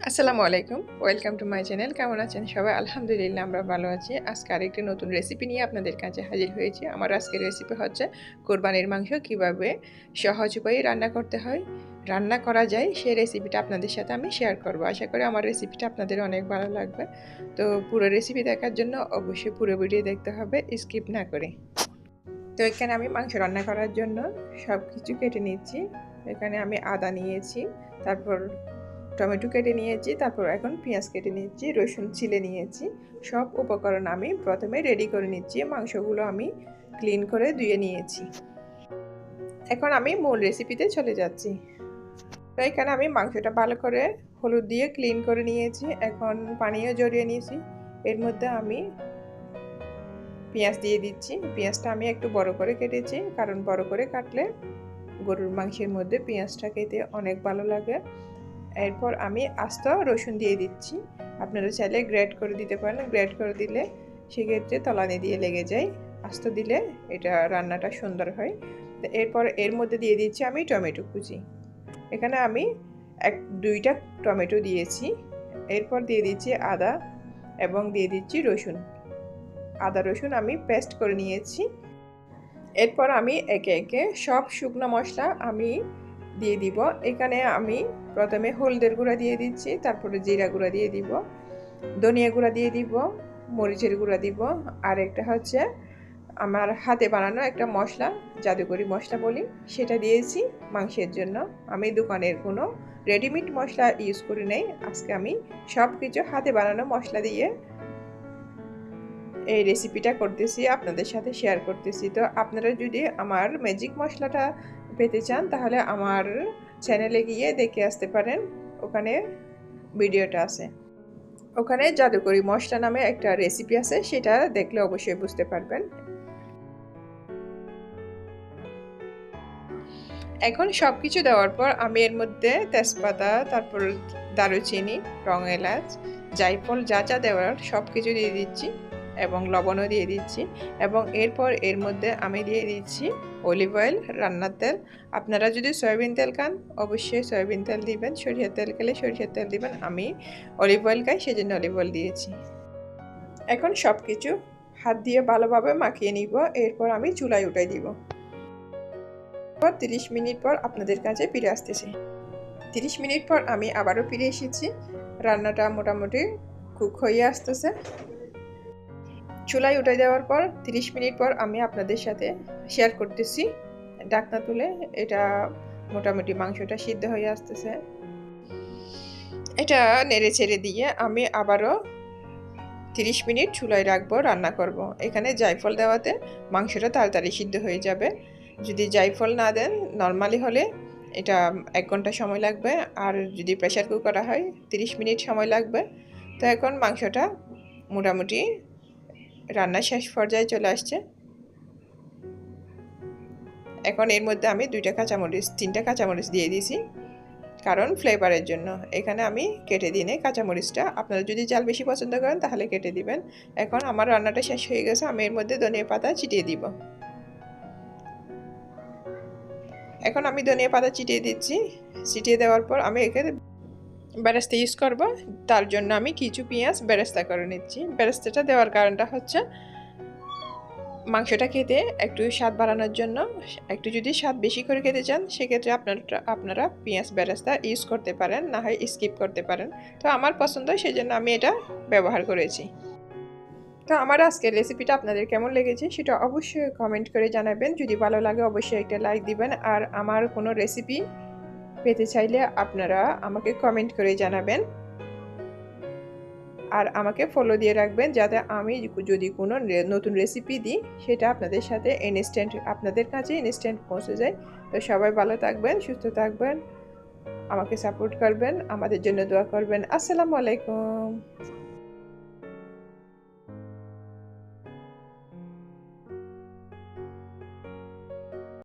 আসসালামু আলাইকুম। Welcome to my channel কেমন আছেন সবাই? আলহামদুলিল্লাহ, আমরা ভালো আছি। আজকে আরেকটি নতুন রেসিপি নিয়ে আপনাদের কাছে হাজির হয়েছি। আমার আজকের রেসিপি হচ্ছে কোরবানির মাংস। কীভাবে সহজ উপায়ে রান্না করতে হয়, রান্না করা যায়, সেই রেসিপিটা আপনাদের সাথে আমি শেয়ার করব। আশা করি আমার রেসিপিটা আপনাদের অনেক ভালো লাগবে। তো পুরো রেসিপি দেখার জন্য অবশ্যই পুরো ভিডিও দেখতে হবে। স্কিপ না করে। তো এখানে আমি মাংস রান্না করার জন্য সব কিছু কেটে নিচ্ছি। এখানে আমি আদা নিয়েছি। তারপর টমেটো কেটে নিয়েছি, তারপর এখন পেঁয়াজ কেটে নিচ্ছি রসুন ছিলে নিয়েছি, সব উপকরণ আমি প্রথমে রেডি করে নিচ্ছি, মাংসগুলো আমি ক্লিন করে ধুয়ে নিয়েছি। এখন আমি মূল রেসিপিতে চলে যাচ্ছি। তো এখানে আমি মাংসটা ভালো করে হলুদ দিয়ে ক্লিন করে নিয়েছি, এখন পানিও জড়িয়ে নিয়েছি, এর মধ্যে আমি পেঁয়াজ দিয়ে দিচ্ছি, পেঁয়াজটা আমি একটু বড় করে কেটেছি, কারণ বড় করে কাটলে গরুর মাংসের মধ্যে পেঁয়াজটা খেতে অনেক ভালো লাগে। এরপর আমি আস্ত রসুন দিয়ে দিচ্ছি। আপনারা চাইলে গ্রেড করে দিতে পারেন। গ্রেড করে দিলে সেক্ষেত্রে তলানি দিয়ে লেগে যায়। আস্ত দিলে এটা রান্নাটা সুন্দর হয়। এরপর এর মধ্যে দিয়ে দিচ্ছি আমি টমেটো কুচি। এখানে আমি এক, দুইটা টমেটো দিয়েছি। এরপর দিয়ে দিচ্ছি আদা এবং দিয়ে দিচ্ছি রসুন। আদা, রসুন আমি পেস্ট করে নিয়েছি। এরপর আমি একে একে সব শুকনো মশলা আমি দিয়ে দিব। এখানে আমি প্রথমে হলদের গুঁড়া দিয়ে দিচ্ছি, তারপরে জিরা গুঁড়া দিয়ে দিব, ধনিয়া গুঁড়া দিয়ে দিব, মরিচের গুঁড়া দিব, আর একটা হচ্ছে আমার হাতে বানানো একটা মশলা, জাদুকরি মশলা বলি, সেটা দিয়েছি মাংসের জন্য। আমি দোকানের কোনো রেডিমেড মশলা ইউজ করি নাই, আজকে আমি সব কিছু হাতে বানানো মশলা দিয়ে এই রেসিপিটা করতেছি, আপনাদের সাথে শেয়ার করতেছি। তো আপনারা যদি আমার ম্যাজিক মশলাটা পেতে চান, তাহলে আমার চ্যানেলে গিয়ে দেখে আসতে পারেন। ওখানে ভিডিওটা আছে। ওখানে জাদুকরি মশলা নামে একটা রেসিপি আছে, সেটা দেখলে অবশ্যই বুঝতে পারবেন। এখন সব কিছু দেওয়ার পর আমি এর মধ্যে তেজপাতা, তারপর দারুচিনি, রং এলাচ জাইফল যা যা দেওয়ার সব কিছু দিয়ে দিচ্ছি। এবং লবণও দিয়ে দিচ্ছি এবং এরপর এর মধ্যে আমি দিয়ে দিচ্ছি অলিভ অয়েল রান্নার তেল। আপনারা যদি সয়াবিন তেল খান, অবশ্যই সয়াবিন তেল দিবেন। সরিষার তেল খেলে সরিষার তেল দিবেন। আমি অলিভ অয়েল খাই, সেজন্য অলিভ অয়েল দিয়েছি। এখন সব কিছু হাত দিয়ে ভালোভাবে মাখিয়ে নিব। এরপর আমি চুলায় উঠাই দিব। পর তিরিশ মিনিট পর আপনাদের কাছে ফিরে আসতেছি। তিরিশ মিনিট পর আমি আবারও ফিরে এসেছি। রান্নাটা মোটামুটি কুক হয়ে আসতেছে। চুলায় উঠে দেওয়ার পর 30 মিনিট পর আমি আপনাদের সাথে শেয়ার করতেছি। ডাকনা তুলে এটা মোটামুটি মাংসটা সিদ্ধ হয়ে আসতেছে। এটা নেড়ে ছেড়ে দিয়ে আমি আবারও 30 মিনিট চুলায় রাখব, রান্না করব। এখানে জায়ফল দেওয়াতে মাংসটা তাড়াতাড়ি সিদ্ধ হয়ে যাবে। যদি জায়ফল না দেন, নর্মালি হলে এটা এক ঘণ্টা সময় লাগবে। আর যদি প্রেশার কুকার হয় 30 মিনিট সময় লাগবে। তো এখন মাংসটা মোটামুটি রান্না শেষ পর্যায়ে চলে আসছে। এখন এর মধ্যে আমি দুইটা কাঁচামরিচ, তিনটা কাঁচামরিচ দিয়ে দিয়েছি, কারণ ফ্লেভারের জন্য। এখানে আমি কেটে দিই নেই কাঁচামরিচটা। আপনারা যদি চাল বেশি পছন্দ করেন তাহলে কেটে দিবেন। এখন আমার রান্নাটা শেষ হয়ে গেছে, আমি এর মধ্যে ধনিয়া পাতা চিটিয়ে দিব। এখন আমি ধনিয়া পাতা চিটিয়ে দিচ্ছি। চিটিয়ে দেওয়ার পর আমি এখানে বেরেস্তা ইউজ করব। তার জন্য আমি কিছু পেঁয়াজ বেরেস্তা করে নিচ্ছি। বেরেস্তাটা দেওয়ার কারণটা হচ্ছে, মাংসটা খেতে একটু স্বাদ বাড়ানোর জন্য, একটু যদি স্বাদ বেশি করে খেতে চান, সেক্ষেত্রে আপনারা আপনারা পেঁয়াজ বেরেস্তা ইউজ করতে পারেন, না হয় স্কিপ করতে পারেন। তো আমার পছন্দ সেই জন্য আমি এটা ব্যবহার করেছি। তো আমার আজকের রেসিপিটা আপনাদের কেমন লেগেছে, সেটা অবশ্যই কমেন্ট করে জানাবেন। যদি ভালো লাগে, অবশ্যই একটা লাইক দিবেন। আর আমার কোনো রেসিপি পেতে চাইলে আপনারা আমাকে কমেন্ট করে জানাবেন। আর আমাকে ফলো দিয়ে রাখবেন যাতে আমি যদি কোনো নতুন রেসিপি দিই, সেটা আপনাদের সাথে ইনস্ট্যান্ট আপনাদের কাছে ইনস্ট্যান্ট পৌঁছে যায়। তো সবাই ভালো থাকবেন, সুস্থ থাকবেন, আমাকে সাপোর্ট করবেন, আমাদের জন্য দোয়া করবেন। আসসালামু আলাইকুম।